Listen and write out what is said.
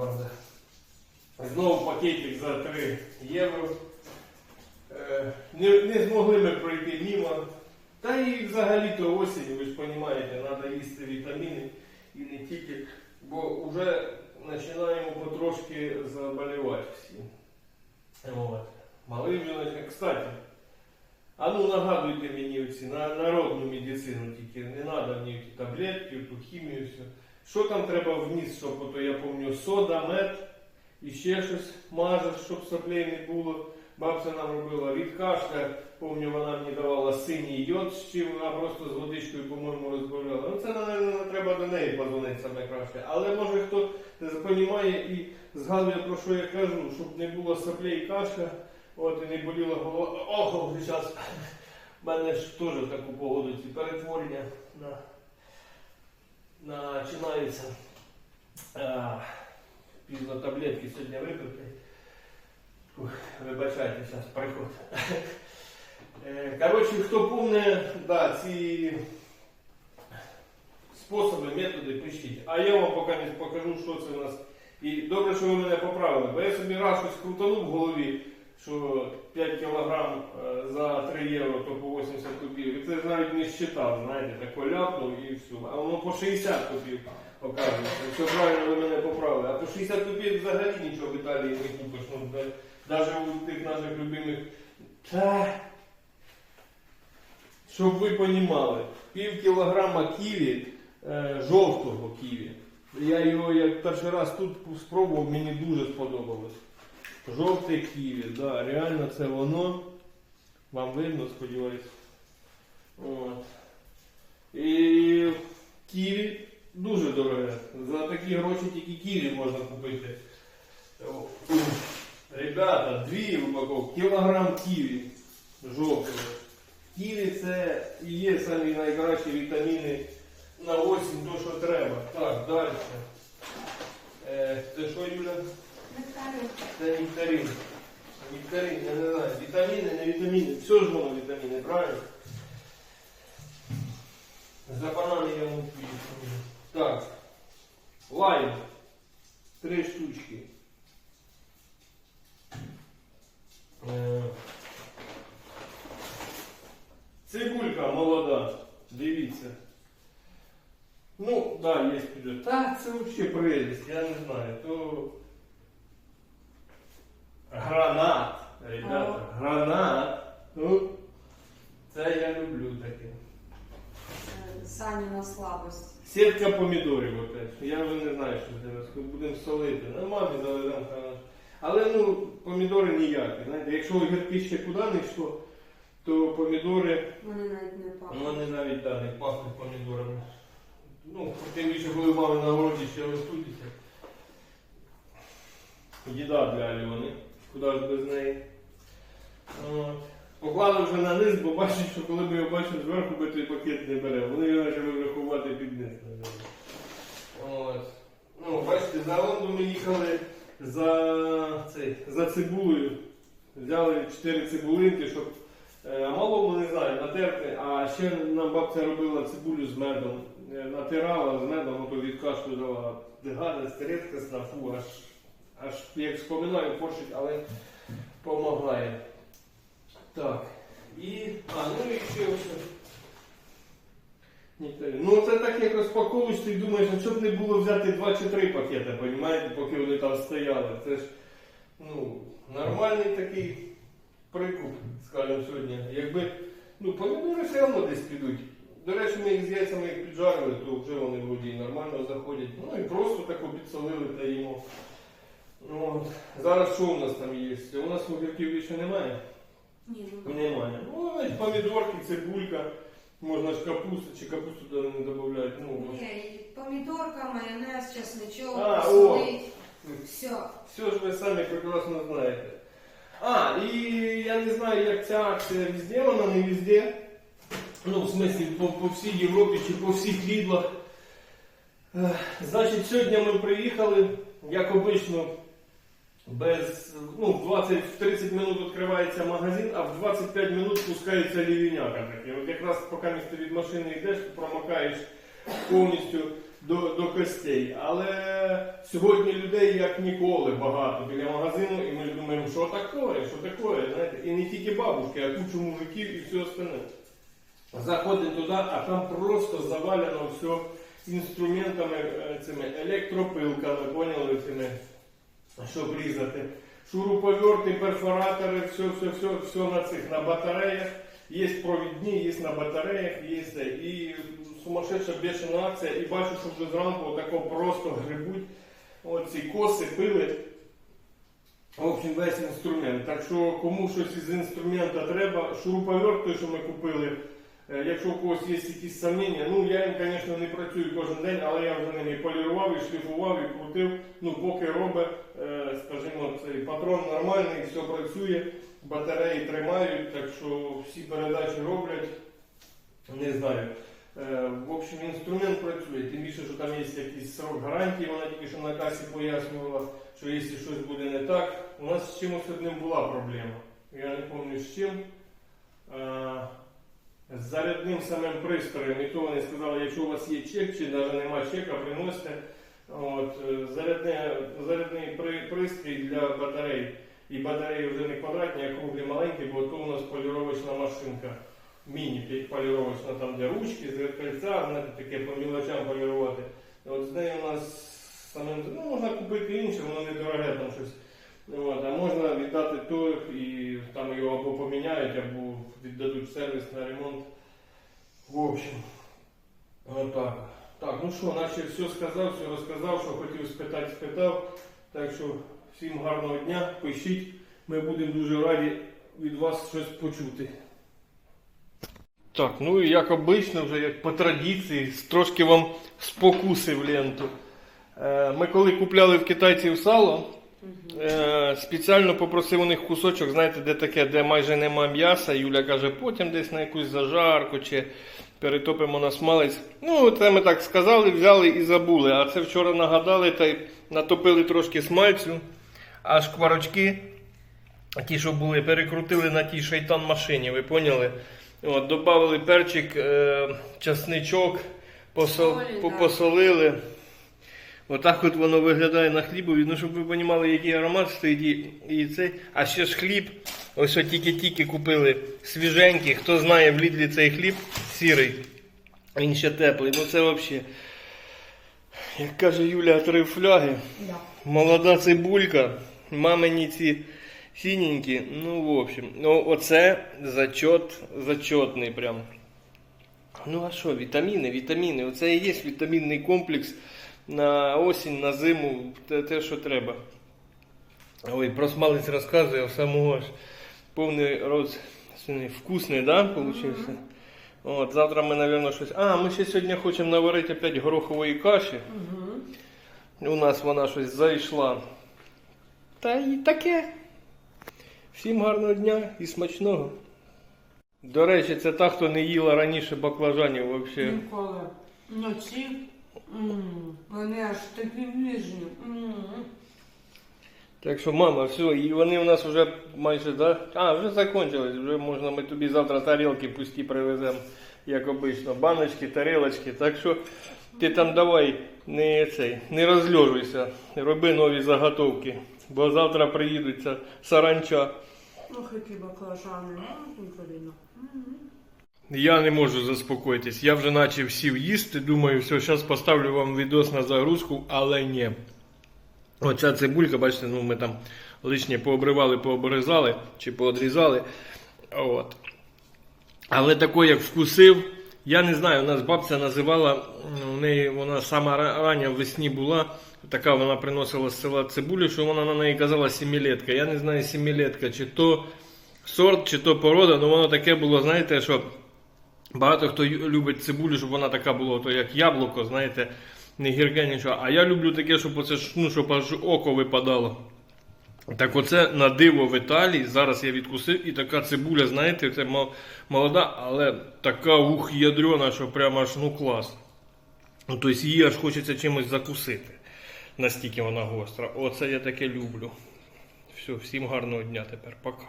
банда. Знову пакетик за 3 євро. Е, Не, не змогли ми пройти мимо. Та і взагалі-то осінь, ви ж розумієте, треба їсти вітаміни і не тільки, бо вже починаємо потрошки заболівати всі. От. Малий вже. Кстати, а ну нагадуйте мені оці, на народну медицину тільки, не треба мені таблетки, ту хімію, все. Що там треба вниз, щоб ото, я пам'ятаю, сода, мед і ще щось мажеш, щоб соплей не було. Бабця нам робила від кашля, пам'ятаю, вона мені давала синій йод, з чим вона просто з водичкою, по-моєму, розбавляла. Ну це, напевно, треба до неї позвонити саме краще. Але може хто розуміє і згадує про що я кажу, щоб не було соплей і кашля, от і не боліла голова. Ого, зараз. У мене ж теж в таку погоду ці перетворення на, починаються. А, пізно таблетки сьогодні випити. Вибачайте, зараз приход. Е, Коротше, хто помне, да, ці способи, методи, пишіть. А я вам поки покажу, що це у нас. І добре, що ви мене поправили, бо я собі раз щось крутанув в голові, що 5 кг за 3 євро, то по 80 копійок. Це навіть не считав, знаєте, тако ляпнув і все. А воно по 60 копійок оказується. Все правильно ви мене поправили. А по 60 копійок взагалі нічого в Італії не купиш. Ну, навіть у тих наших любимих. Та, щоб ви розуміли, пів кілограма ківі, е, жовтого ківі. Я його як перший раз тут спробував, мені дуже сподобалось. Жовте ківі, да, реально це воно. Вам видно, сподіваюсь. От. І ківі дуже дороге. За такі гроші тільки ківі можна купити. Ребята, дві упаковки, кілограм ківі жовтого. Ківі це і є самі найкращі вітаміни на осінь, то що треба. Так, далі. Е, це що, Юля? Це нектарин. Нектарин, я не знаю. Вітаміни, не вітаміни. Все ж воно вітаміни, правильно? За банани я вам п'ю. Так. Лайм. Три штучки. Е, Цибулька молода. Дивіться. Ну, да, є піде. Та це взагалі прелість, я не знаю. То гранат, ребята, гранат. Ну, це я люблю таке. Саніна слабость. Сітка помідорів опять. Я вже не знаю, що зараз. Будемо солити. На мамі заведемо. Але ну, помідори ніякі. Знаєте, якщо огірки ще куди не йшло, то помідори, Вони навіть не пахнуть. вони навіть да, не пахнуть помідорами. Ну, тим більше, коли в мами на городі ще ростуть. Їда для Альони. Куди ж без неї. Поклали вже на низ, бо бачить, що коли ми його бачимо зверху, ми той пакет не беремо. Вони його почали врахувати під низ. Ну, бачите, за Лондон ми їхали за, цей, за цибулею. Взяли 4 цибулинки, щоб е, малому не знаю, натерти, а ще нам бабця робила цибулю з медом. Е, Натирала з медом, ото від кашлю дала. Гадость, рідкісна, фу, аж, аж як вспоминаю, поршить, але помагає. Так. І. А, ну і ще ось. Ну це так як розпаковуєш, ти думаєш, а що б не було взяти 2 чи 3 пакети, розумієте, поки вони там стояли. Це ж ну, нормальний такий прикуп, скажімо, сьогодні. Якби, ну, помідори все одно десь підуть. До речі, ми їх з яйцями як піджарили, то вже вони вроді нормально заходять. Ну і просто так підсолили та їмо. Ну, от. Зараз що у нас там є? У нас огірків більше немає. Ні, Немає. Ну, значить, помідорки, цибулька, можна ж капусту, чи капусту туди не додають. Ну, ні, помідорка, майонез, чесничок, А, солить. Все. все ж ви самі прекрасно знаєте. А, і я не знаю, як ця акція везде, вона не везде. Ну, в смислі, по, по всій Європі чи по всіх лідлах. Ех, Значить, сьогодні ми приїхали, як обично, без, ну, в 20-30 минут відкривається магазин, а в 25 минут пускається лівіняка. От якраз поки місто від машини йдеш, ти промокаєш повністю до, до костей. Але сьогодні людей як ніколи багато біля магазину, і ми думаємо, що таке, що таке, знаєте, і не тільки бабушки, а кучу мужиків і все остальне. Заходимо туди, а там просто завалено все інструментами, е, цими електропилками, поняли цими, щоб різати. Шуруповерти, перфоратори, все, все, на цих на батареях. Є провідні, є на батареях, є це. І сумасшедша бешена акція. І бачу, що вже зранку отако просто грибуть оці коси, пили. В общем, весь інструмент. Так що кому щось із інструмента треба, шуруповерт, той, що ми купили, якщо у когось є якісь сумніння, ну я їм, звісно, не працюю кожен день, але я вже ними полірував і шліфував і крутив. Ну, поки робить, е, скажімо, цей патрон нормальний, все працює, батареї тримають, так що всі передачі роблять. Не знаю. Е, В общем, інструмент працює, тим більше, що там є якийсь срок гарантії, вона тільки що на касі пояснювала, що якщо щось буде не так, у нас з чимось одним була проблема. Я не пам'ятаю з чим. З зарядним самим пристроєм, і то вони сказали, якщо у вас є чек, чи навіть немає чека, приносите. От, е, зарядне, зарядний при- пристрій для батарей. І батареї вже не квадратні, а круглі маленькі, бо то у нас поліровочна машинка. Міні поліровочна, там де ручки, зеркальця, знаєте, таке по мілочам полірувати. От з нею у нас самим, ну, можна купити інше, воно не дороге там щось. От, а можна віддати то і там його або поміняють, або віддадуть в сервіс на ремонт. В общем, отак. Так, ну що, наче все сказав, все розказав, що хотів спитати, спитав. Так що всім гарного дня, пишіть. Ми будемо дуже раді від вас щось почути. Так, ну і як обично, вже як по традиції, трошки вам спокусив ленту. Е, Ми коли купляли в китайців сало, е, спеціально попросив у них кусочок, знаєте, де таке, де майже нема м'яса. Юля каже, потім десь на якусь зажарку чи перетопимо на смалець. Ну, це ми так сказали, взяли і забули. А це вчора нагадали та й натопили трошки смальцю, а шкварочки, ті, що були, перекрутили на тій шайтан машині, ви поняли? От, добавили перчик, е, часничок, посол, Солі, посолили. Отак от воно виглядає на хлібові. Ну, щоб ви розуміли, який аромат стоїть і, і цей. А ще ж хліб. Ось от тільки-тільки купили свіженький. Хто знає в Лідлі цей хліб сірий. Він ще теплий. Ну це взагалі. Як каже Юля, три фляги. Да. Молода цибулька, мамині ці синенькі. Ну, в общем, ну оце зачот, зачотний прям. Ну а що, вітаміни, вітаміни. Оце і є вітамінний комплекс на осінь, на зиму, те, те що треба. Ой, про смалець розказує, в самого ж повний свиний. вкусний, да, получився? От, завтра ми, мабуть, щось. А, ми ще сьогодні хочемо наварити опять горохової каші. Угу. У нас вона щось зайшла. Та і таке. Всім гарного дня і смачного. До речі, це та, хто не їла раніше баклажанів взагалі. Ніколи. М, вони аж такі ніжні. Так що, мама, все, і вони у нас вже майже, да? А, вже закончились. Вже можна ми тобі завтра тарілки пусті привеземо, як обично. Баночки, тарілочки. Так що ти там давай не цей, не розльожуйся, роби нові заготовки. Бо завтра приїдуться саранча. Ох, які баклажани. Ну. Я не можу заспокоїтись. Я вже наче сів їсти. Думаю, все, зараз поставлю вам відос на загрузку, але ні. Оця цибулька, бачите, ну ми там лишнє пообривали, пообрізали чи поодрізали. От. Але тако, як вкусив, я не знаю, у нас бабця називала, у неї вона сама ра- рання весні була, така вона приносила з села цибулю, що вона на неї казала сімілетка. Я не знаю, сімілетка, чи то сорт, чи то порода, але воно таке було, знаєте, що багато хто любить цибулю, щоб вона така була, то як яблуко, знаєте, не гірке нічого. А я люблю таке, щоб оце ну, щоб аж око випадало. Так оце на диво в Італії. Зараз я відкусив і така цибуля, знаєте, це молода, але така ух ядрена, що прямо аж ну клас. Ну, тобто її аж хочеться чимось закусити. Настільки вона гостра. Оце я таке люблю. Все, всім гарного дня тепер. Пока.